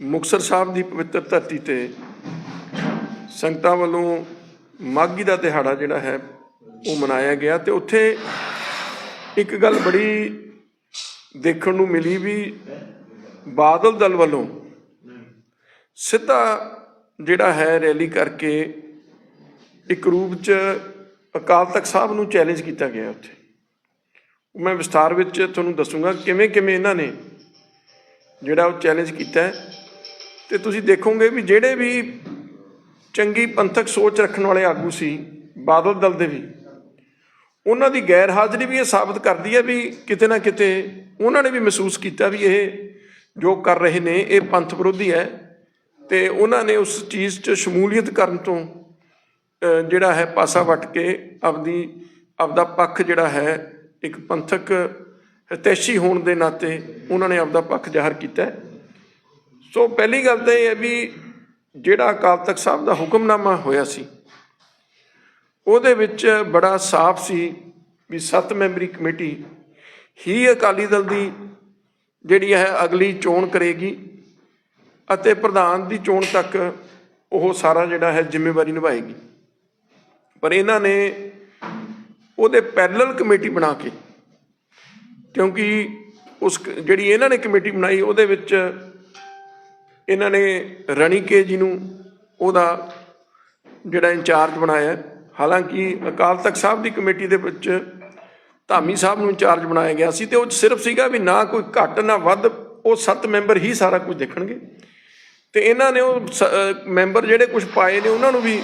ਮੁਕਤਸਰ ਸਾਹਿਬ ਦੀ ਪਵਿੱਤਰ ਧਰਤੀ ਤੇ ਸੰਗਤਾਂ ਵੱਲੋਂ ਮਾਘੀ ਦਾ ਦਿਹਾੜਾ ਜਿਹੜਾ ਹੈ, ਉਹ ਮਨਾਇਆ ਗਿਆ ਤੇ ਉੱਥੇ ਇੱਕ ਗੱਲ ਬੜੀ ਦੇਖਣ ਨੂੰ ਮਿਲੀ ਵੀ ਬਾਦਲ ਦਲ ਵੱਲੋਂ ਸਿੱਧਾ ਜਿਹੜਾ ਹੈ ਰੈਲੀ ਕਰਕੇ ਇੱਕ ਰੂਪ ਚ ਅਕਾਲ ਤਖਤ ਸਾਹਿਬ ਨੂੰ ਚੈਲੰਜ ਕੀਤਾ ਗਿਆ ਉੱਥੇ। ਮੈਂ ਵਿਸਥਾਰ ਵਿੱਚ ਤੁਹਾਨੂੰ ਦੱਸੂਗਾ ਕਿਵੇਂ ਕਿਵੇਂ ਇਹਨਾਂ ਨੇ ਜਿਹੜਾ ਉਹ ਚੈਲੰਜ ਕੀਤਾ ਹੈ। ਤੇ ਤੁਸੀਂ ਦੇਖੋਗੇ ਵੀ ਜਿਹੜੇ ਵੀ ਚੰਗੀ ਪੰਥਕ ਸੋਚ ਰੱਖਣ ਵਾਲੇ ਆਗੂ ਸੀ, ਬਾਦਲ ਦਲ ਦੇ ਵੀ, ਉਹਨਾਂ ਦੀ ਗੈਰ ਹਾਜ਼ਰੀ ਵੀ ਇਹ ਸਾਬਤ ਕਰਦੀ ਹੈ ਵੀ ਕਿਤੇ ਨਾ ਕਿਤੇ ਉਹਨਾਂ ਨੇ ਵੀ ਮਹਿਸੂਸ ਕੀਤਾ ਵੀ ਇਹ ਜੋ ਕਰ ਰਹੇ ਨੇ, ਇਹ ਪੰਥ ਵਿਰੋਧੀ ਹੈ ਤੇ ਉਹਨਾਂ ਨੇ ਉਸ ਚੀਜ਼ 'ਚ ਸ਼ਮੂਲੀਅਤ ਕਰਨ ਤੋਂ ਜਿਹੜਾ ਹੈ ਪਾਸਾ ਵੱਟ ਕੇ ਆਪਦੀ, ਆਪਦਾ ਪੱਖ ਜਿਹੜਾ ਹੈ, ਇੱਕ ਪੰਥਕ ਹਿਤੈਸ਼ੀ ਹੋਣ ਦੇ ਨਾਤੇ ਉਹਨਾਂ ਨੇ ਆਪਦਾ ਪੱਖ ਜ਼ਾਹਰ ਕੀਤਾ ਹੈ। ਸੋ ਪਹਿਲੀ ਗੱਲ ਤਾਂ ਇਹ ਹੈ ਵੀ ਜਿਹੜਾ ਅਕਾਲ ਤਖਤ ਸਾਹਿਬ ਦਾ ਹੁਕਮਨਾਮਾ ਹੋਇਆ ਸੀ, ਉਹਦੇ ਵਿੱਚ ਬੜਾ ਸਾਫ਼ ਸੀ ਵੀ ਸੱਤ ਮੈਂਬਰੀ ਕਮੇਟੀ ਹੀ ਅਕਾਲੀ ਦਲ ਦੀ ਜਿਹੜੀ ਹੈ ਅਗਲੀ ਚੋਣ ਕਰੇਗੀ ਅਤੇ ਪ੍ਰਧਾਨ ਦੀ ਚੋਣ ਤੱਕ ਉਹ ਸਾਰਾ ਜਿਹੜਾ ਹੈ ਜ਼ਿੰਮੇਵਾਰੀ ਨਿਭਾਏਗੀ। ਪਰ ਇਹਨਾਂ ਨੇ ਉਹਦੇ ਪੈਰਲਲ ਕਮੇਟੀ ਬਣਾ ਕੇ, ਕਿਉਂਕਿ ਉਸ ਜਿਹੜੀ ਇਹਨਾਂ ਨੇ ਕਮੇਟੀ ਬਣਾਈ ਉਹਦੇ ਵਿੱਚ ਇਹਨਾਂ ਨੇ ਰਣੀਕੇ ਜੀ ਨੂੰ ਉਹਦਾ ਜਿਹੜਾ ਇੰਚਾਰਜ ਬਣਾਇਆ। ਹਾਲਾਂਕਿ ਅਕਾਲ ਤਖਤ ਸਾਹਿਬ ਦੀ ਕਮੇਟੀ ਦੇ ਵਿੱਚ ਧਾਮੀ ਸਾਹਿਬ ਨੂੰ ਇੰਚਾਰਜ ਬਣਾਇਆ ਗਿਆ ਸੀ ਤੇ ਉਹ ਸਿਰਫ ਸੀਗਾ ਵੀ ਨਾ ਕੋਈ ਘੱਟ, ਨਾ ਵੱਧ, ਉਹ ਸੱਤ ਮੈਂਬਰ ਹੀ ਸਾਰਾ ਕੁਝ ਦੇਖਣਗੇ। ਤੇ ਇਹਨਾਂ ਨੇ ਉਹ ਸ- ਮੈਂਬਰ ਜਿਹੜੇ ਕੁਝ ਪਾਏ ਨੇ ਉਹਨਾਂ ਨੂੰ ਵੀ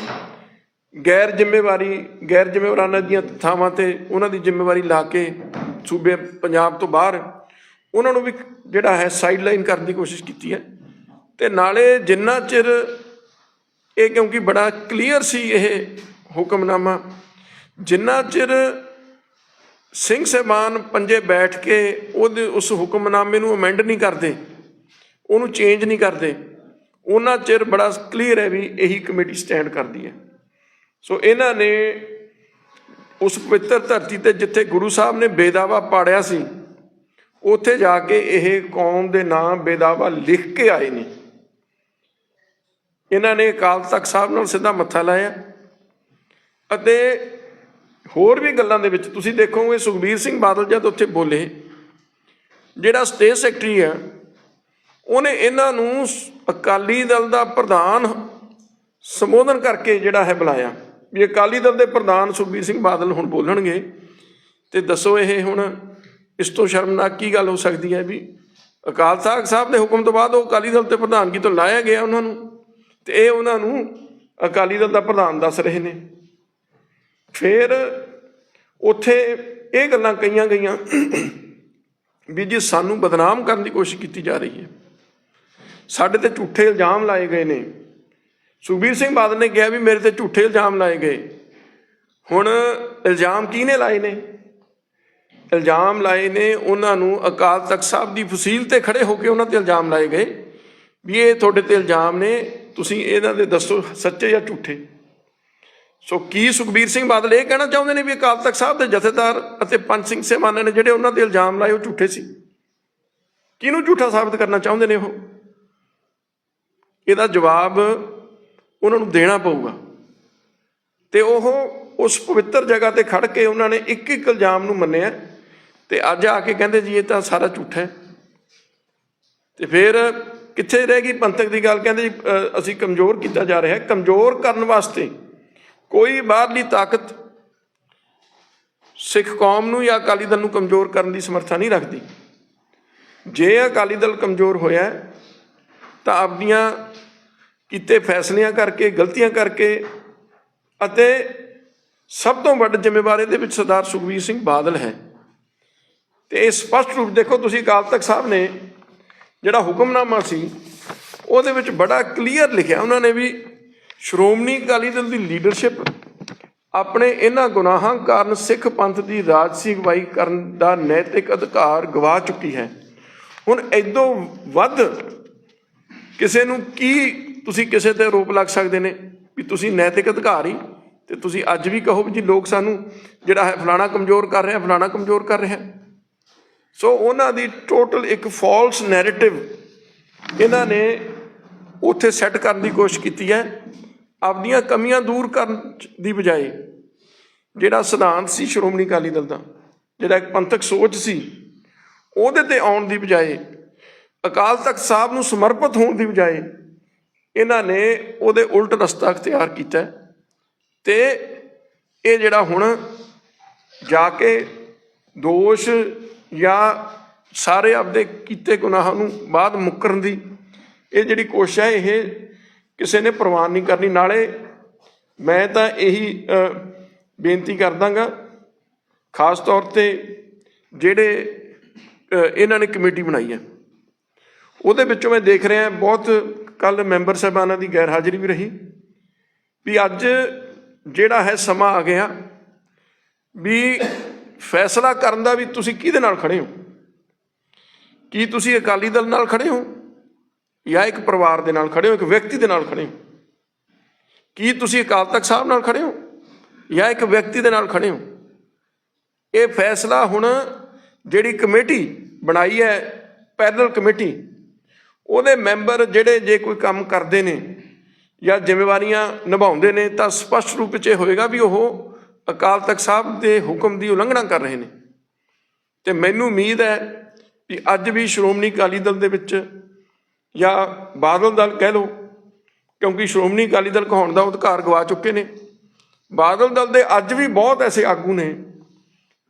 ਗੈਰ ਜ਼ਿੰਮੇਵਾਰੀ, ਗੈਰ ਜ਼ਿੰਮੇਵਾਰਾਨਾ ਦੀਆਂ ਥਾਵਾਂ ਤੇ ਉਹਨਾਂ ਦੀ ਜ਼ਿੰਮੇਵਾਰੀ ਲਾ ਕੇ ਸੂਬੇ ਪੰਜਾਬ ਤੋਂ ਬਾਹਰ ਉਹਨਾਂ ਨੂੰ ਵੀ ਜਿਹੜਾ ਹੈ ਸਾਈਡਲਾਈਨ ਕਰਨ ਦੀ ਕੋਸ਼ਿਸ਼ ਕੀਤੀ ਹੈ। ਤੇ ਨਾਲੇ ਜਿੰਨਾ ਚਿਰ ਇਹ ਕਿਉਂਕਿ ਬੜਾ ਕਲੀਅਰ ਸੀ ਇਹ ਹੁਕਮਨਾਮਾ, ਜਿੰਨਾ ਚਿਰ ਸਿੰਘ ਸਾਹਿਬਾਨ ਪੰਜੇ ਬੈਠ ਕੇ ਉਹਦੇ ਉਸ ਹੁਕਮਨਾਮੇ ਨੂੰ ਅਮੈਂਡ ਨਹੀਂ ਕਰਦੇ, ਉਹਨੂੰ ਚੇਂਜ ਨਹੀਂ ਕਰਦੇ, ਉਹਨਾਂ ਚਿਰ ਬੜਾ ਕਲੀਅਰ ਹੈ ਵੀ ਇਹੀ ਕਮੇਟੀ ਸਟੈਂਡ ਕਰਦੀ ਹੈ। ਸੋ ਇਹਨਾਂ ਨੇ ਉਸ ਪਵਿੱਤਰ ਧਰਤੀ ਤੇ ਜਿੱਥੇ ਗੁਰੂ ਸਾਹਿਬ ਨੇ ਬੇਦਾਵਾ ਪਾੜਿਆ ਸੀ, ਉੱਥੇ ਜਾ ਕੇ ਇਹ ਕੌਮ ਦੇ ਨਾਮ ਬੇਦਾਵਾ ਲਿਖ ਕੇ ਆਏ ਨੇ। ਇਹਨਾਂ ਨੇ ਅਕਾਲ ਤਖਤ ਸਾਹਿਬ ਨਾਲ ਸਿੱਧਾ ਮੱਥਾ ਲਾਇਆ। ਅਤੇ ਹੋਰ ਵੀ ਗੱਲਾਂ ਦੇ ਵਿੱਚ ਤੁਸੀਂ ਦੇਖੋਗੇ, ਸੁਖਬੀਰ ਸਿੰਘ ਬਾਦਲ ਜਦ ਉੱਥੇ ਬੋਲੇ, ਜਿਹੜਾ ਸਟੇਟ ਸੈਕਟਰੀ ਆ, ਉਹਨੇ ਇਹਨਾਂ ਨੂੰ ਅਕਾਲੀ ਦਲ ਦਾ ਪ੍ਰਧਾਨ ਸੰਬੋਧਨ ਕਰਕੇ ਜਿਹੜਾ ਹੈ ਬੁਲਾਇਆ। ਵੀ ਅਕਾਲੀ ਦਲ ਦੇ ਪ੍ਰਧਾਨ ਸੁਖਬੀਰ ਸਿੰਘ ਬਾਦਲ ਹੁਣ ਬੋਲਣਗੇ। ਤੇ ਦੱਸੋ ਇਹ ਹੁਣ ਇਸ ਤੋਂ ਸ਼ਰਮਨਾਕ ਕੀ ਗੱਲ ਹੋ ਸਕਦੀ ਹੈ ਵੀ ਅਕਾਲ ਤਖਤ ਸਾਹਿਬ ਦੇ ਹੁਕਮ ਤੋਂ ਬਾਅਦ ਉਹ ਅਕਾਲੀ ਦਲ ਤੇ ਪ੍ਰਧਾਨਗੀ ਤੋਂ ਲਾਇਆ ਗਿਆ ਉਹਨਾਂ ਨੂੰ? ਤੇ ਇਹ ਉਹਨਾਂ ਨੂੰ ਅਕਾਲੀ ਦਲ ਦਾ ਪ੍ਰਧਾਨ ਦੱਸ ਰਹੇ ਨੇ। ਫਿਰ ਉੱਥੇ ਇਹ ਗੱਲਾਂ ਕਹੀਆਂ ਗਈਆਂ ਵੀ ਜੀ ਸਾਨੂੰ ਬਦਨਾਮ ਕਰਨ ਦੀ ਕੋਸ਼ਿਸ਼ ਕੀਤੀ ਜਾ ਰਹੀ ਹੈ। ਸਾਡੇ ਤੇ ਝੂਠੇ ਇਲਜ਼ਾਮ ਲਾਏ ਗਏ ਨੇ। ਸੁਖਬੀਰ ਸਿੰਘ ਬਾਦਲ ਨੇ ਕਿਹਾ ਵੀ ਮੇਰੇ ਤੇ ਝੂਠੇ ਇਲਜ਼ਾਮ ਲਾਏ ਗਏ। ਹੁਣ ਇਲਜ਼ਾਮ ਕਿਹਨੇ ਲਾਏ ਨੇ? ਇਲਜ਼ਾਮ ਲਾਏ ਨੇ ਉਹਨਾਂ ਨੂੰ ਅਕਾਲ ਤਖਤ ਸਾਹਿਬ ਦੀ ਫਸੀਲ ਤੇ ਖੜੇ ਹੋ ਕੇ ਉਹਨਾਂ ਤੇ ਇਲਜ਼ਾਮ ਲਾਏ ਗਏ ਵੀ ਇਹ ਤੁਹਾਡੇ ਤੇ ਇਲਜ਼ਾਮ ਨੇ। ਤੁਸੀਂ ਇਹਨਾਂ ਦੇ ਦੱਸੋ ਸੱਚੇ ਜਾਂ ਝੂਠੇ? ਸੋ ਕੀ ਸੁਖਬੀਰ ਸਿੰਘ ਬਾਦਲ ਇਹ ਕਹਿਣਾ ਚਾਹੁੰਦੇ ਨੇ ਵੀ ਅਕਾਲ ਤਖਤ ਸਾਹਿਬ ਦੇ ਜਥੇਦਾਰ ਅਤੇ ਪੰਜ ਸਿੰਘ ਸੇਮਾਨੇ ਨੇ ਜਿਹੜੇ ਉਹਨਾਂ ਤੇ ਇਲਜ਼ਾਮ ਲਾਏ ਉਹ ਝੂਠੇ ਸੀ? ਕਿਹਨੂੰ ਝੂਠਾ ਸਾਬਤ ਕਰਨਾ ਚਾਹੁੰਦੇ ਨੇ ਉਹ? ਇਹਦਾ ਜਵਾਬ ਉਹਨਾਂ ਨੂੰ ਦੇਣਾ ਪਊਗਾ। ਤੇ ਉਹ ਉਸ ਪਵਿੱਤਰ ਜਗ੍ਹਾ ਤੇ ਖੜ ਕੇ ਉਹਨਾਂ ਨੇ ਇੱਕ ਇੱਕ ਇਲਜ਼ਾਮ ਨੂੰ ਮੰਨਿਆ ਤੇ ਅੱਜ ਆ ਕੇ ਕਹਿੰਦੇ ਜੀ ਇਹ ਤਾਂ ਸਾਰਾ ਝੂਠਾ ਹੈ। ਤੇ ਫਿਰ ਕਿੱਥੇ ਰਹਿ ਗਈ? ਪੰਥਕ ਦੀ ਗੱਲ ਕਹਿੰਦੇ ਅਸੀਂ ਕਮਜ਼ੋਰ ਕੀਤਾ ਜਾ ਰਿਹਾ ਹੈ। ਕਮਜ਼ੋਰ ਕਰਨ ਵਾਸਤੇ ਕੋਈ ਬਾਹਰਲੀ ਤਾਕਤ ਸਿੱਖ ਕੌਮ ਨੂੰ ਜਾਂ ਅਕਾਲੀ ਦਲ ਨੂੰ ਕਮਜ਼ੋਰ ਕਰਨ ਦੀ ਸਮਰੱਥਾ ਨਹੀਂ ਰੱਖਦੀ। ਜੇ ਅਕਾਲੀ ਦਲ ਕਮਜ਼ੋਰ ਹੋਇਆ ਤਾਂ ਆਪਣੀਆਂ ਕੀਤੇ ਫੈਸਲਿਆਂ ਕਰਕੇ, ਗਲਤੀਆਂ ਕਰਕੇ ਅਤੇ ਸਭ ਤੋਂ ਵੱਡਾ ਜ਼ਿੰਮੇਵਾਰ ਇਹਦੇ ਵਿੱਚ ਸਰਦਾਰ ਸੁਖਬੀਰ ਸਿੰਘ ਬਾਦਲ ਹੈ। ਤੇ ਇਹ ਸਪਸ਼ਟ ਰੂਪ ਦੇਖੋ, ਤੁਸੀਂ ਅਕਾਲ ਤਖਤ ਸਾਹਿਬ ਨੇ ਜਿਹੜਾ ਹੁਕਮਨਾਮਾ ਸੀ, ਉਹਦੇ ਵਿੱਚ ਬੜਾ ਕਲੀਅਰ ਲਿਖਿਆ। ਉਹਨਾਂ ਨੇ ਵੀ ਸ਼੍ਰੋਮਣੀ ਅਕਾਲੀ ਦਲ ਦੀ ਲੀਡਰਸ਼ਿਪ ਆਪਣੇ ਇਹਨਾਂ ਗੁਨਾਹਾਂ ਕਾਰਨ ਸਿੱਖ ਪੰਥ ਦੀ ਰਾਜਸੀ ਅਗਵਾਈ ਕਰਨ ਦਾ ਨੈਤਿਕ ਅਧਿਕਾਰ ਗਵਾ ਚੁੱਕੀ ਹੈ। ਹੁਣ ਐਦੋਂ ਵੱਧ ਕਿਸੇ ਨੂੰ ਕੀ ਤੁਸੀਂ ਕਿਸੇ ਤੇ ਆਰੋਪ ਲੱਗ ਸਕਦੇ ਨੇ ਵੀ ਤੁਸੀਂ ਨੈਤਿਕ ਅਧਿਕਾਰ? ਹੀ ਤੇ ਤੁਸੀਂ ਅੱਜ ਵੀ ਕਹੋ ਵੀ ਜੀ ਲੋਕ ਸਾਨੂੰ ਜਿਹੜਾ ਹੈ ਫਲਾਣਾ ਕਮਜ਼ੋਰ ਕਰ ਰਿਹਾ, ਫਲਾਣਾ ਕਮਜ਼ੋਰ ਕਰ ਰਿਹਾ। ਸੋ ਉਹਨਾਂ ਦੀ ਟੋਟਲ ਇੱਕ ਫਾਲਸ ਨੈਰੇਟਿਵ ਇਹਨਾਂ ਨੇ ਉੱਥੇ ਸੈੱਟ ਕਰਨ ਦੀ ਕੋਸ਼ਿਸ਼ ਕੀਤੀ ਹੈ। ਆਪਣੀਆਂ ਕਮੀਆਂ ਦੂਰ ਕਰਨ ਦੀ ਬਜਾਏ ਜਿਹੜਾ ਸਿਧਾਂਤ ਸੀ ਸ਼੍ਰੋਮਣੀ ਅਕਾਲੀ ਦਲ ਦਾ, ਜਿਹੜਾ ਇੱਕ ਪੰਥਕ ਸੋਚ ਸੀ, ਉਹਦੇ ਤੇ ਆਉਣ ਦੀ ਬਜਾਏ, ਅਕਾਲ ਤਖਤ ਸਾਹਿਬ ਨੂੰ ਸਮਰਪਿਤ ਹੋਣ ਦੀ ਬਜਾਏ ਇਹਨਾਂ ਨੇ ਉਹਦੇ ਉਲਟ ਰਸਤਾ ਅਖਤਿਆਰ ਕੀਤਾ ਹੈ ਤੇ ਇਹ ਜਿਹੜਾ ਹੁਣ ਜਾ ਕੇ ਦੋਸ਼ ਜਾਂ ਸਾਰੇ ਆਪਦੇ ਕੀਤੇ ਗੁਨਾਹਾਂ ਨੂੰ ਬਾਅਦ ਮੁੱਕਰਨ ਦੀ ਇਹ ਜਿਹੜੀ ਕੋਸ਼ਿਸ਼ ਹੈ, ਇਹ ਕਿਸੇ ਨੇ ਪ੍ਰਵਾਨ ਨਹੀਂ ਕਰਨੀ। ਨਾਲੇ ਮੈਂ ਤਾਂ ਇਹੀ ਬੇਨਤੀ ਕਰਦਾਗਾ, ਖਾਸ ਤੌਰ ਤੇ ਜਿਹੜੇ ਇਹਨਾਂ ਨੇ ਕਮੇਟੀ ਬਣਾਈ ਹੈ। ਉਹਦੇ ਵਿੱਚੋਂ ਮੈਂ ਦੇਖ ਰਿਹਾ, ਬਹੁਤ ਕੱਲ ਮੈਂਬਰ ਸਾਹਿਬਾਨਾਂ ਦੀ ਗੈਰ ਹਾਜ਼ਰੀ ਵੀ ਰਹੀ ਵੀ ਅੱਜ ਜਿਹੜਾ ਹੈ ਸਮਾਂ ਆ ਗਿਆ ਵੀ ਫੈਸਲਾ ਕਰਨ ਦਾ ਵੀ ਤੁਸੀਂ ਕਿਹਦੇ ਨਾਲ ਖੜੇ ਹੋ? ਕੀ ਤੁਸੀਂ ਅਕਾਲੀ ਦਲ ਨਾਲ ਖੜੇ ਹੋ? ਜਾਂ ਇੱਕ ਪਰਿਵਾਰ ਦੇ ਨਾਲ ਖੜੇ ਹੋ, ਇੱਕ ਵਿਅਕਤੀ ਦੇ ਨਾਲ ਖੜੇ ਹੋ? ਕੀ ਤੁਸੀਂ ਅਕਾਲ ਤਖਤ ਸਾਹਿਬ ਨਾਲ ਖੜੇ ਹੋ? ਜਾਂ ਇੱਕ ਵਿਅਕਤੀ ਦੇ ਨਾਲ ਖੜੇ ਹੋ? ਇਹ ਫੈਸਲਾ ਹੁਣ ਜਿਹੜੀ ਕਮੇਟੀ ਬਣਾਈ ਹੈ ਪੈਰਲਲ ਕਮੇਟੀ, ਉਹਦੇ ਮੈਂਬਰ ਜਿਹੜੇ ਜੇ ਕੋਈ ਕੰਮ ਕਰਦੇ ਨੇ ਜਾਂ ਜ਼ਿੰਮੇਵਾਰੀਆਂ ਨਿਭਾਉਂਦੇ ਨੇ, ਤਾਂ ਸਪਸ਼ਟ ਰੂਪ 'ਚ ਇਹ ਹੋਏਗਾ ਵੀ ਉਹ ਅਕਾਲ ਤਖਤ ਸਾਹਿਬ ਦੇ ਹੁਕਮ ਦੀ ਉਲੰਘਣਾ ਕਰ ਰਹੇ ਨੇ। ਤੇ ਮੈਨੂੰ ਉਮੀਦ ਹੈ ਕਿ ਅੱਜ ਵੀ ਸ਼੍ਰੋਮਣੀ ਅਕਾਲੀ ਦਲ ਦੇ ਵਿੱਚ ਜਾਂ ਬਾਦਲ ਦਲ ਕਹਿ ਲਓ, ਕਿਉਂਕਿ ਸ਼੍ਰੋਮਣੀ ਅਕਾਲੀ ਦਲ ਕਹਾਉਣ ਦਾ ਅਧਿਕਾਰ ਗਵਾ ਚੁੱਕੇ ਨੇ। ਬਾਦਲ ਦਲ ਦੇ ਅੱਜ ਵੀ ਬਹੁਤ ਐਸੇ ਆਗੂ ਨੇ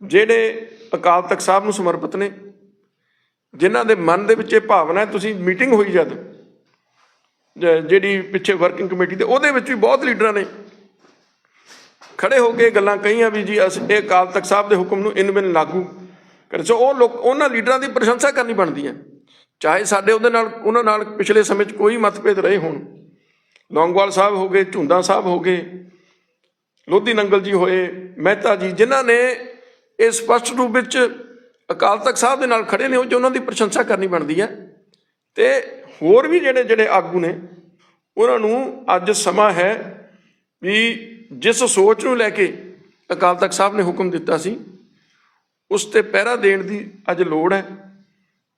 ਜਿਹੜੇ ਅਕਾਲ ਤਖਤ ਸਾਹਿਬ ਨੂੰ ਸਮਰਪਿਤ ਨੇ, ਜਿਨ੍ਹਾਂ ਦੇ ਮਨ ਦੇ ਵਿੱਚ ਇਹ ਭਾਵਨਾ ਹੈ, ਤੁਸੀਂ ਮੀਟਿੰਗ ਹੋਈ ਜਦ ਜਿਹੜੀ ਪਿੱਛੇ ਵਰਕਿੰਗ ਕਮੇਟੀ ਦੇ, ਉਹਦੇ ਵਿੱਚ ਵੀ ਬਹੁਤ ਲੀਡਰਾਂ ਨੇ। ਖੜੇ ਹੋ ਕੇ ਗੱਲਾਂ ਕਹੀਆਂ ਵੀ ਜੀ, ਅਸੀਂ ਇਹ ਅਕਾਲ ਤਖਤ ਸਾਹਿਬ ਦੇ ਹੁਕਮ ਨੂੰ ਇਨ ਬਿਨ ਲਾਗੂ ਕਰ। ਸੋ ਉਹ ਲੋਕ, ਉਹਨਾਂ ਲੀਡਰਾਂ ਦੀ ਪ੍ਰਸ਼ੰਸਾ ਕਰਨੀ ਬਣਦੀ ਹੈ ਚਾਹੇ ਸਾਡੇ ਉਹਦੇ ਨਾਲ, ਉਹਨਾਂ ਨਾਲ ਪਿਛਲੇ ਸਮੇਂ 'ਚ ਕੋਈ ਮਤਭੇਦ ਰਹੇ ਹੋਣ। ਲੌਂਗਵਾਲ ਸਾਹਿਬ ਹੋ ਗਏ ਝੁੰਦਾ ਸਾਹਿਬ ਹੋ ਗਏ, ਲੋਧੀ ਨੰਗਲ ਜੀ ਹੋਏ, ਮਹਿਤਾ ਜੀ, ਜਿਨ੍ਹਾਂ ਨੇ ਇਹ ਸਪਸ਼ਟ ਰੂਪ ਵਿੱਚ ਅਕਾਲ ਤਖਤ ਸਾਹਿਬ ਦੇ ਨਾਲ ਖੜੇ ਨੇ, ਉਹ 'ਚ ਉਹਨਾਂ ਦੀ ਪ੍ਰਸ਼ੰਸਾ ਕਰਨੀ ਬਣਦੀ ਹੈ। ਤੇ ਹੋਰ ਵੀ ਜਿਹੜੇ ਜਿਹੜੇ ਆਗੂ ਨੇ, ਉਹਨਾਂ ਨੂੰ ਅੱਜ ਸਮਾਂ ਹੈ ਵੀ ਜਿਸ ਸੋਚ ਨੂੰ ਲੈ ਕੇ ਅਕਾਲ ਤਖਤ ਸਾਹਿਬ ਨੇ ਹੁਕਮ ਦਿੱਤਾ ਸੀ, ਉਸ ਤੇ ਪਹਿਰਾ ਦੇਣ ਦੀ ਅੱਜ ਲੋੜ ਹੈ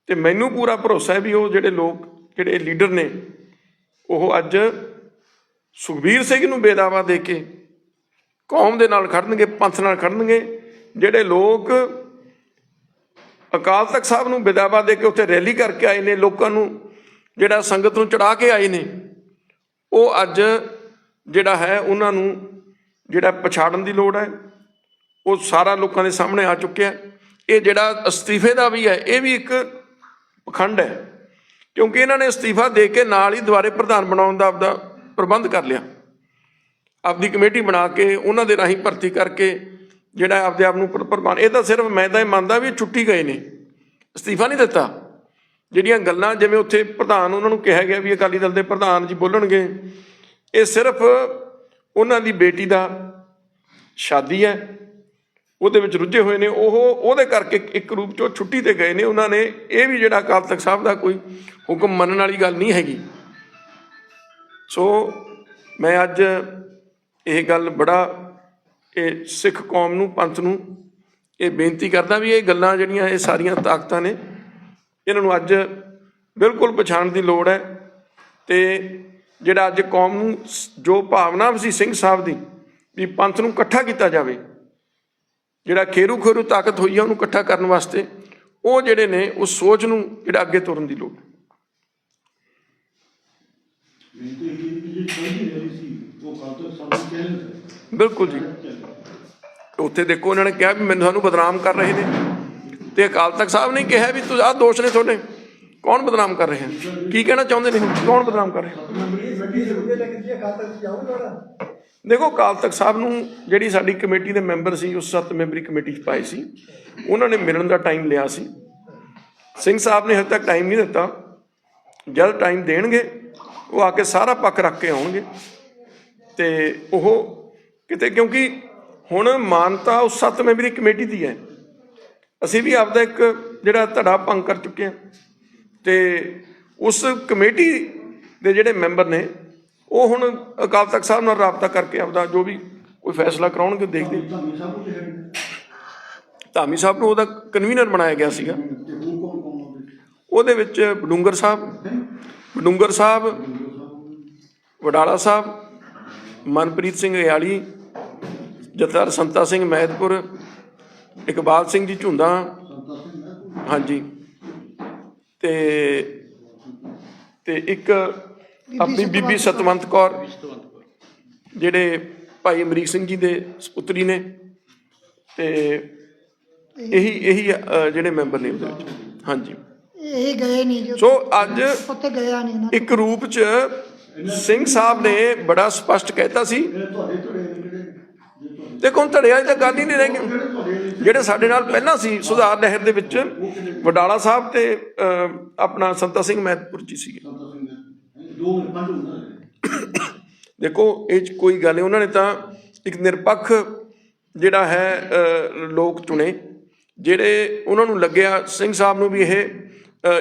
ਤੇ ਮੈਨੂੰ ਪੂਰਾ ਭਰੋਸਾ ਹੈ ਵੀ ਉਹ ਜਿਹੜੇ ਲੋਕ, ਜਿਹੜੇ ਲੀਡਰ ਨੇ, ਉਹ ਅੱਜ ਸੁਖਬੀਰ ਸਿੰਘ ਨੂੰ ਬੇਦਾਵਾ ਦੇ ਕੇ ਕੌਮ ਦੇ ਨਾਲ ਖੜਨਗੇ, ਪੰਥ ਨਾਲ ਖੜਨਗੇ, ਜਿਹੜੇ ਲੋਕ ਅਕਾਲ ਤਖਤ ਸਾਹਿਬ ਨੂੰ ਬੇਦਾਵਾ ਦੇ ਕੇ ਉੱਥੇ ਰੈਲੀ ਕਰਕੇ ਆਏ ਨੇ, ਲੋਕਾਂ ਨੂੰ ਜਿਹੜਾ ਸੰਗਤ ਨੂੰ ਚੜਾ ਕੇ ਆਏ ਨੇ, ਉਹ ਅੱਜ ਜਿਹੜਾ ਹੈ ਉਹਨਾਂ ਨੂੰ ਜਿਹੜਾ ਪਛਾੜਨ ਦੀ ਲੋੜ ਹੈ, ਉਹ ਸਾਰਾ ਲੋਕਾਂ ਦੇ ਸਾਹਮਣੇ ਆ ਚੁੱਕਿਆ ਇਹ ਜਿਹੜਾ ਅਸਤੀਫੇ ਦਾ ਵੀ ਹੈ, ਇਹ ਵੀ ਇੱਕ ਪਖੰਡ ਹੈ। ਕਿਉਂਕਿ ਇਹਨਾਂ ਨੇ ਅਸਤੀਫਾ ਦੇ ਕੇ ਨਾਲ ਹੀ ਦੁਬਾਰੇ ਪ੍ਰਧਾਨ ਬਣਾਉਣ ਦਾ ਆਪਦਾ ਪ੍ਰਬੰਧ ਕਰ ਲਿਆ। ਆਪਦੀ ਕਮੇਟੀ ਬਣਾ ਕੇ, ਉਹਨਾਂ ਦੇ ਰਾਹੀਂ ਭਰਤੀ ਕਰਕੇ ਜਿਹੜਾ ਆਪਦੇ ਆਪ ਨੂੰ ਪ੍ਰ- ਇਹ ਤਾਂ ਸਿਰਫ ਮੈਂ ਤਾਂ ਇਹ ਮੰਨਦਾ ਵੀ ਇਹ ਛੁੱਟੀ ਗਏ ਨੇ। ਅਸਤੀਫਾ ਨਹੀਂ ਦਿੱਤਾ। ਜਿਹੜੀਆਂ ਗੱਲਾਂ ਜਿਵੇਂ ਉੱਥੇ ਪ੍ਰਧਾਨ ਉਹਨਾਂ ਨੂੰ ਕਿਹਾ ਗਿਆ ਵੀ ਅਕਾਲੀ ਦਲ ਦੇ ਪ੍ਰਧਾਨ ਜੀ ਬੋਲਣਗੇ, ਇਹ ਸਿਰਫ ਉਹਨਾਂ ਦੀ ਬੇਟੀ ਦਾ ਸ਼ਾਦੀ ਹੈ, ਉਹਦੇ ਵਿੱਚ ਰੁੱਝੇ ਹੋਏ ਨੇ, ਉਹ ਉਹਦੇ ਕਰਕੇ ਇੱਕ ਰੂਪ 'ਚੋਂ ਛੁੱਟੀ ਤੇ ਗਏ ਨੇ, ਉਹਨਾਂ ਨੇ ਇਹ ਵੀ ਜਿਹੜਾ ਅਕਾਲ ਤਖਤ ਸਾਹਿਬ ਦਾ ਕੋਈ ਹੁਕਮ ਮੰਨਣ ਵਾਲੀ ਗੱਲ ਨਹੀਂ ਹੈਗੀ। ਸੋ ਮੈਂ ਅੱਜ ਇਹ ਗੱਲ ਬੜਾ, ਇਹ ਸਿੱਖ ਕੌਮ ਨੂੰ, ਪੰਥ ਨੂੰ ਇਹ ਬੇਨਤੀ ਕਰਦਾ ਵੀ ਇਹ ਗੱਲਾਂ ਜਿਹੜੀਆਂ, ਇਹ ਸਾਰੀਆਂ ਤਾਕਤਾਂ ਨੇ, ਇਹਨਾਂ ਨੂੰ ਅੱਜ ਬਿਲਕੁਲ ਪਛਾਣ ਦੀ ਲੋੜ ਹੈ ਤੇ ਜਿਹੜਾ ਅੱਜ ਕੌਮ ਨੂੰ ਜੋ ਭਾਵਨਾ ਸੀ ਸਿੰਘ ਸਾਹਿਬ ਦੀ, ਵੀ ਪੰਥ ਨੂੰ ਇਕੱਠਾ ਕੀਤਾ ਜਾਵੇ, ਜਿਹੜਾ ਖੇਰੂ ਖੇਰੂ ਤਾਕਤ ਹੋਈ ਆ ਉਹਨੂੰ ਇਕੱਠਾ ਕਰਨ ਵਾਸਤੇ, ਉਹ ਜਿਹੜੇ ਨੇ, ਉਸ ਸੋਚ ਨੂੰ ਜਿਹੜਾ ਅੱਗੇ ਤੁਰਨ ਦੀ ਲੋੜ। ਬਿਲਕੁਲ ਜੀ। ਉੱਥੇ ਦੇਖੋ, ਉਹਨਾਂ ਨੇ ਕਿਹਾ ਵੀ ਮੈਨੂੰ ਸਾਨੂੰ ਬਦਨਾਮ ਕਰ ਰਹੇ ਨੇ। ਤੇ ਅਕਾਲ ਤਖਤ ਸਾਹਿਬ ਨੇ ਕਿਹਾ ਵੀ ਤੁਸੀਂ ਆਹ ਦੋਸ਼ ਨੇ ਤੁਹਾਡੇ। ਕੌਣ ਬਦਨਾਮ ਕਰ ਰਹੇ? ਹਨ ਕੀ ਕਹਿਣਾ ਚਾਹੁੰਦੇ ਨੇ ਕੌਣ ਬਦਨਾਮ ਕਰ ਰਹੇ? ਦੇਖੋ, ਅਕਾਲ ਤਖਤ ਸਾਹਿਬ ਨੂੰ ਜਿਹੜੀ ਸਾਡੀ ਕਮੇਟੀ ਦੇ ਮੈਂਬਰ ਸੀ, ਉਸ ਸੱਤ ਮੈਂਬਰੀ ਕਮੇਟੀ 'ਚ ਪਾਏ ਸੀ। ਉਹਨਾਂ ਨੇ ਮਿਲਣ ਦਾ ਟਾਈਮ ਲਿਆ ਸੀ। ਸਿੰਘ ਸਾਹਿਬ ਨੇ ਹਜੇ ਤੱਕ ਟਾਈਮ ਨਹੀਂ ਦਿੱਤਾ। ਜਦ ਟਾਈਮ ਦੇਣਗੇ, ਉਹ ਆ ਕੇ ਸਾਰਾ ਪੱਖ ਰੱਖ ਕੇ ਆਉਣਗੇ। ਤੇ ਉਹ ਕਿਤੇ, ਕਿਉਂਕਿ ਹੁਣ ਮਾਨਤਾ ਉਸ ਸੱਤ ਮੈਂਬਰੀ ਕਮੇਟੀ ਦੀ ਹੈ। ਅਸੀਂ ਵੀ ਆਪਦਾ ਇੱਕ ਜਿਹੜਾ ਧੜਾ ਭੰਗ ਕਰ ਚੁੱਕੇ ਹਾਂ। ਤੇ ਉਸ ਕਮੇਟੀ ਦੇ ਜਿਹੜੇ ਮੈਂਬਰ ਨੇ ਉਹ ਹੁਣ ਅਕਾਲ ਤਖਤ ਸਾਹਿਬ ਨਾਲ ਰਾਬਤਾ ਕਰਕੇ ਆਪਦਾ ਜੋ ਵੀ ਕੋਈ ਫੈਸਲਾ ਕਰਾਉਣਗੇ ਦੇਖਦੇ। ਧਾਮੀ ਸਾਹਿਬ ਨੂੰ ਉਹਦਾ ਕਨਵੀਨਰ ਬਣਾਇਆ ਗਿਆ ਸੀਗਾ। ਉਹਦੇ ਵਿੱਚ? ਬਡੂੰਗਰ ਸਾਹਿਬ ਬਡੂੰਗਰ ਸਾਹਿਬ ਵਡਾਲਾ ਸਾਹਿਬ ਮਨਪ੍ਰੀਤ ਸਿੰਘ ਰਿਆਲੀ ਜਥੇਦਾਰ ਸੰਤਾ ਸਿੰਘ ਮਹਿਦਪੁਰ ਇਕਬਾਲ ਸਿੰਘ ਜੀ ਝੁੰਦਾ। ਹਾਂਜੀ। ਤੇ ਤੇ ਇੱਕ ਆਪਣੀ ਬੀਬੀ ਸਤਵੰਤ ਕੌਰ ਜਿਹੜੇ ਭਾਈ ਅਮਰੀਕ ਸਿੰਘ ਜੀ ਦੇ ਸੁਪੁੱਤਰੀ ਨੇ ਤੇ ਇਹੀ ਇਹੀ ਜਿਹੜੇ ਮੈਂਬਰ ਨੇ ਉਹਦੇ ਵਿੱਚ। ਹਾਂਜੀ। ਇਹ ਗਏ ਨਹੀਂ ਜੋ ਸੋ ਅੱਜ ਉੱਥੇ ਗਿਆ ਨਹੀਂ ਨਾ ਇੱਕ ਰੂਪ ਚ ਸਿੰਘ ਸਾਹਿਬ ਨੇ ਬੜਾ ਸਪਸ਼ਟ ਕਹਿਤਾ ਸੀ ਇਹ ਤੁਹਾਡੇ ਤੁਹਾਡੇ ਨੇ ਜਿਹੜੇ ਜੇ ਤੁਹਾਡੇ ਦੇਖੋ ਹੁਣ ਧੜਿਆਂ ਦੀ ਤਾਂ ਗੱਲ ਹੀ ਨਹੀਂ ਰਹਿ ਗਈ। ਜਿਹੜੇ ਸਾਡੇ ਨਾਲ ਪਹਿਲਾਂ ਸੀ, ਸੁਧਾਰ ਲਹਿਰ ਦੇ ਵਿੱਚ, ਵਡਾਲਾ ਸਾਹਿਬ ਤੇ ਆਪਣਾ ਸੰਤਾ ਸਿੰਘ ਮਹਿਤਪੁਰ ਜੀ ਸੀਗੇ। ਦੇਖੋ, ਇਹ 'ਚ ਕੋਈ ਗੱਲ ਨਹੀਂ। ਉਹਨਾਂ ਨੇ ਤਾਂ ਇੱਕ ਨਿਰਪੱਖ ਜਿਹੜਾ ਹੈ ਲੋਕ ਚੁਣੇ, ਜਿਹੜੇ ਉਹਨਾਂ ਨੂੰ ਲੱਗਿਆ, ਸਿੰਘ ਸਾਹਿਬ ਨੂੰ ਵੀ ਇਹ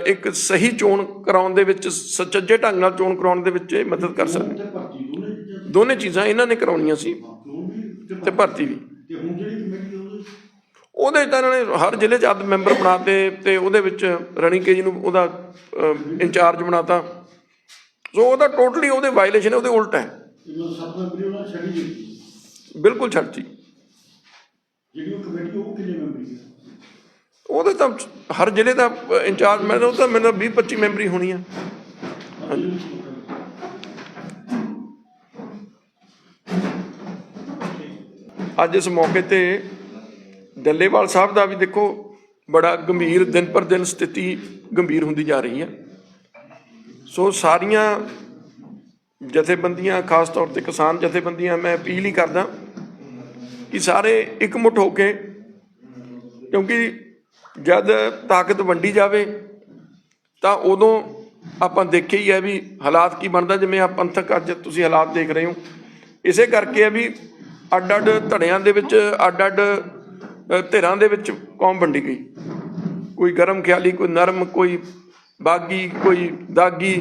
ਇੱਕ ਸਹੀ ਚੋਣ ਕਰਾਉਣ ਦੇ ਵਿੱਚ, ਸੁਚੱਜੇ ਢੰਗ ਨਾਲ ਚੋਣ ਕਰਾਉਣ ਦੇ ਵਿੱਚ ਇਹ ਮਦਦ ਕਰ ਸਕਦੇ। ਦੋਨੇ ਚੀਜ਼ਾਂ ਇਹਨਾਂ ਨੇ ਕਰਾਉਣੀਆਂ ਸੀ। ਤੇ ਭਰਤੀ ਵੀ। ਤੇ ਹੁਣ ਜਿਹੜੀ ਕਮੇਟੀ ਉਹਦੇ ਉਹਦੇ ਤਾਂ ਇਹਨਾਂ ਨੇ ਹਰ ਜ਼ਿਲ੍ਹੇ 'ਚ ਅੱਧ ਮੈਂਬਰ ਬਣਾਤੇ ਤੇ ਉਹਦੇ ਵਿੱਚ ਰਣੀ ਕੇ ਜੀ ਨੂੰ ਉਹਦਾ ਇੰਚਾਰਜ ਬਣਾਤਾ। ਸੋ ਉਹਦਾ ਟੋਟਲੀ ਉਹਦੇ ਵਾਇਲੇਸ਼ਨ ਹੈ ਉਹਦੇ ਉਲਟ ਹੈ। ਸੱਤ ਮੈਂਬਰੀ ਉਹਨਾਂ ਨੇ ਛੱਡੀ ਦਿੱਤੀ। ਬਿਲਕੁਲ ਛੱਡਤੀ ਜਿਹੜੀ ਉਹ ਕਮੇਟੀ ਉਹ ਕਿੰਨੇ ਮੈਂਬਰੀ ਹੈ? ਉਹਦੇ ਤਾਂ ਹਰ ਜ਼ਿਲ੍ਹੇ ਦਾ ਇੰਚਾਰਜ ਮੈਂ ਉਹ ਤਾਂ ਮੈਨੂੰ 20 25 ਮੈਂਬਰੀ ਹੋਣੀ ਆ ਅੱਜ ਇਸ ਮੌਕੇ ਤੇ ਡੱਲੇਵਾਲ ਸਾਹਿਬ ਦਾ ਵੀ ਦੇਖੋ ਬੜਾ ਗੰਭੀਰ, ਦਿਨ ਪਰ ਦਿਨ ਸਥਿਤੀ ਗੰਭੀਰ ਹੁੰਦੀ ਜਾ ਰਹੀ ਹੈ। ਸੋ ਸਾਰੀਆਂ ਜਥੇਬੰਦੀਆਂ, ਖਾਸ ਤੌਰ ਤੇ ਕਿਸਾਨ ਜਥੇਬੰਦੀਆਂ, ਮੈਂ ਅਪੀਲ ਹੀ ਕਰਦਾ ਕਿ ਸਾਰੇ ਇਕਮੁੱਠ ਹੋ ਕੇ, ਕਿਉਂਕਿ ਜਦ ਤਾਕਤ ਵੰਡੀ ਜਾਵੇ, ਤਾਂ ਉਦੋਂ ਆਪਾਂ ਦੇਖਿਆ ਹੀ ਹੈ ਵੀ ਹਾਲਾਤ ਕੀ ਬਣਦਾ, ਜਿਵੇਂ ਆ ਪੰਥਕ ਅੱਜ ਤੁਸੀਂ ਹਾਲਾਤ ਦੇਖ ਰਹੇ ਹੋ। ਇਸੇ ਕਰਕੇ ਹੈ ਵੀ ਅੱਡ ਅੱਡ ਧੜਿਆਂ ਦੇ ਵਿੱਚ ਅੱਡ ਅੱਡ ਧਿਰਾਂ ਦੇ ਵਿੱਚ ਕੌਮ ਵੰਡੀ ਗਈ। ਕੋਈ ਗਰਮ ਖਿਆਲੀ, ਕੋਈ ਨਰਮ, ਕੋਈ ਬਾਗੀ, ਕੋਈ ਦਾਗੀ।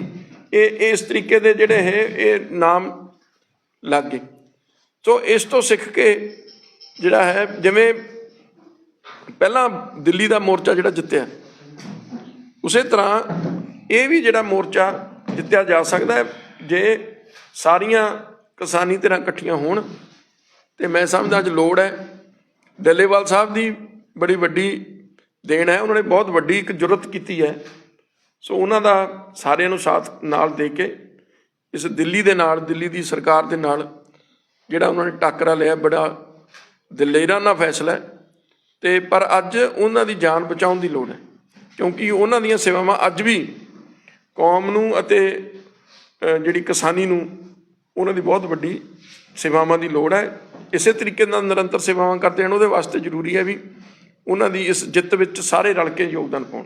ਇਹ ਇਸ ਤਰੀਕੇ ਦੇ ਜਿਹੜੇ ਹੈ ਇਹ ਨਾਮ ਲੱਗ ਗਏ। ਸੋ ਇਸ ਤੋਂ ਸਿੱਖ ਕੇ ਜਿਹੜਾ ਹੈ, ਜਿਵੇਂ ਪਹਿਲਾਂ ਦਿੱਲੀ ਦਾ ਮੋਰਚਾ ਜਿਹੜਾ ਜਿੱਤਿਆ, ਉਸੇ ਤਰ੍ਹਾਂ ਇਹ ਵੀ ਜਿਹੜਾ ਮੋਰਚਾ ਜਿੱਤਿਆ ਜਾ ਸਕਦਾ ਹੈ, ਜੇ ਸਾਰੀਆਂ ਕਿਸਾਨੀ ਧਿਰਾਂ ਇਕੱਠੀਆਂ ਹੋਣ ਤੇ ਮੈਂ ਸਮਝਦਾ ਅੱਜ ਲੋੜ ਹੈ। ਡੱਲੇਵਾਲ ਸਾਹਿਬ ਦੀ ਬੜੀ ਵੱਡੀ ਦੇਣ ਹੈ। ਉਹਨਾਂ ਨੇ ਬਹੁਤ ਵੱਡੀ ਇੱਕ ਜੁਰਤ ਕੀਤੀ ਹੈ। ਸੋ ਉਹਨਾਂ ਦਾ ਸਾਰਿਆਂ ਨੂੰ ਸਾਥ ਨਾਲ ਦੇ ਕੇ ਇਸ ਦਿੱਲੀ ਦੇ ਨਾਲ, ਦਿੱਲੀ ਦੀ ਸਰਕਾਰ ਦੇ ਨਾਲ ਜਿਹੜਾ ਉਹਨਾਂ ਨੇ ਟੱਕਰਾ ਲਿਆ, ਬੜਾ ਦਲੇਰਾਨਾ ਫੈਸਲਾ ਹੈ। ਤੇ ਪਰ ਅੱਜ ਉਹਨਾਂ ਦੀ ਜਾਨ ਬਚਾਉਣ ਦੀ ਲੋੜ ਹੈ। ਕਿਉਂਕਿ ਉਹਨਾਂ ਦੀਆਂ ਸੇਵਾਵਾਂ ਅੱਜ ਵੀ ਕੌਮ ਨੂੰ ਅਤੇ ਜਿਹੜੀ ਕਿਸਾਨੀ ਨੂੰ ਉਹਨਾਂ ਦੀ ਬਹੁਤ ਵੱਡੀ ਸੇਵਾਵਾਂ ਦੀ ਲੋੜ ਹੈ। ਇਸੇ ਤਰੀਕੇ ਨਾਲ ਨਿਰੰਤਰ ਸੇਵਾਵਾਂ ਕਰਦੇ ਹਨ, ਉਹਦੇ ਵਾਸਤੇ ਜ਼ਰੂਰੀ ਹੈ ਵੀ ਉਹਨਾਂ ਦੀ ਇਸ ਜਿੱਤ ਵਿੱਚ ਸਾਰੇ ਰਲ ਕੇ ਯੋਗਦਾਨ ਪਾਉਣ।